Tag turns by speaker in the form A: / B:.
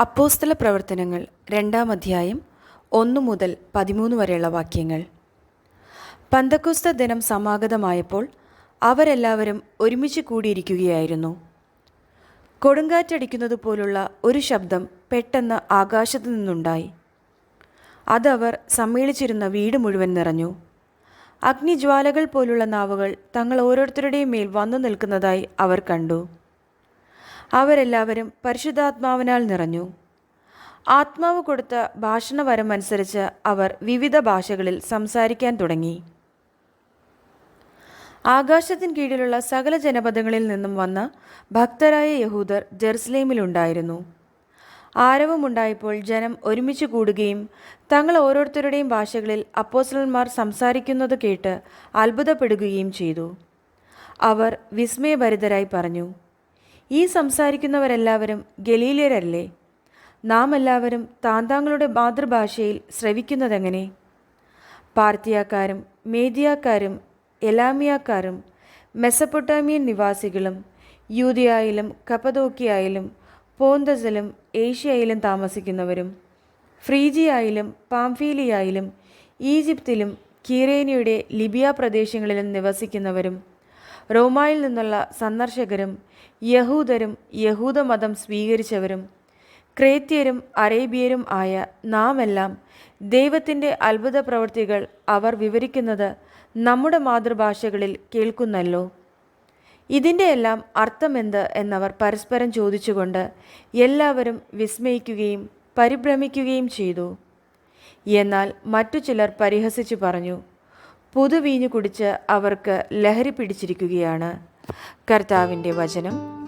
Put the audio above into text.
A: അപ്പോസ്തല പ്രവർത്തനങ്ങൾ രണ്ടാം അധ്യായം ഒന്നു മുതൽ പതിമൂന്ന് വരെയുള്ള വാക്യങ്ങൾ. പന്തക്കുസ്ത ദിനം സമാഗതമായപ്പോൾ അവരെല്ലാവരും ഒരുമിച്ച് കൂടിയിരിക്കുകയായിരുന്നു. കൊടുങ്കാറ്റടിക്കുന്നത് പോലുള്ള ഒരു ശബ്ദം പെട്ടെന്ന് ആകാശത്തു നിന്നുണ്ടായി. അതവർ സമ്മേളിച്ചിരുന്ന വീട് മുഴുവൻ നിറഞ്ഞു. അഗ്നിജ്വാലകൾ പോലുള്ള നാവുകൾ തങ്ങൾ ഓരോരുത്തരുടെയും മേൽ വന്നു നിൽക്കുന്നതായി അവർ കണ്ടു. അവരെല്ലാവരും പരിശുദ്ധാത്മാവിനാൽ നിറഞ്ഞു. ആത്മാവ് കൊടുത്ത ഭാഷണവരം അനുസരിച്ച് അവർ വിവിധ ഭാഷകളിൽ സംസാരിക്കാൻ തുടങ്ങി. ആകാശത്തിൻ കീഴിലുള്ള സകല ജനപദങ്ങളിൽ നിന്നും വന്ന ഭക്തരായ യഹൂദർ ജെറുസലേമിലുണ്ടായിരുന്നു. ആരവമുണ്ടായപ്പോൾ ജനം ഒരുമിച്ച് കൂടുകയും തങ്ങൾ ഓരോരുത്തരുടെയും ഭാഷകളിൽ അപ്പോസ്റ്റലന്മാർ സംസാരിക്കുന്നത് കേട്ട് അത്ഭുതപ്പെടുകയും ചെയ്തു. അവർ വിസ്മയഭരിതരായി പറഞ്ഞു. ഈ സംസാരിക്കുന്നവരെല്ലാവരും ഗലീലിയരല്ലേ? നാം എല്ലാവരും താന്താങ്ങളുടെ മാതൃഭാഷയിൽ ശ്രവിക്കുന്നതെങ്ങനെ? പാർത്തിയാക്കാരും മേദിയാക്കാരും എലാമിയാക്കാരും മെസപ്പൊട്ടാമിയൻ നിവാസികളും യൂതിയായാലും കപ്പതോക്കിയായാലും പോന്തസിലും ഏഷ്യയിലും താമസിക്കുന്നവരും ഫ്രീജിയായാലും പാംഫീലിയായാലും ഈജിപ്തിലും കീറേനിയുടെ ലിബിയ പ്രദേശങ്ങളിലും നിവസിക്കുന്നവരും റോമായിൽ നിന്നുള്ള സന്ദർശകരും യഹൂദരും യഹൂദമതം സ്വീകരിച്ചവരും ക്രേത്യരും അറേബ്യരും ആയ നാമെല്ലാം ദൈവത്തിന്റെ അത്ഭുത പ്രവൃത്തികൾ അവർ വിവരിക്കുന്നത് നമ്മുടെ മാതൃഭാഷകളിൽ കേൾക്കുന്നല്ലോ. ഇതിന്റെ എല്ലാം അർത്ഥമെന്ത് എന്നവർ പരസ്പരം ചോദിച്ചുകൊണ്ട് എല്ലാവരും വിസ്മയിക്കുകയും പരിഭ്രമിക്കുകയും ചെയ്തു. എന്നാൽ മറ്റു ചിലർ പരിഹസിച്ചു പറഞ്ഞു പുതുവീഞ്ഞു കുടിച്ച് അവർക്ക് ലഹരി പിടിച്ചിരിക്കുകയാണ്. കർത്താവിന്റെ വചനം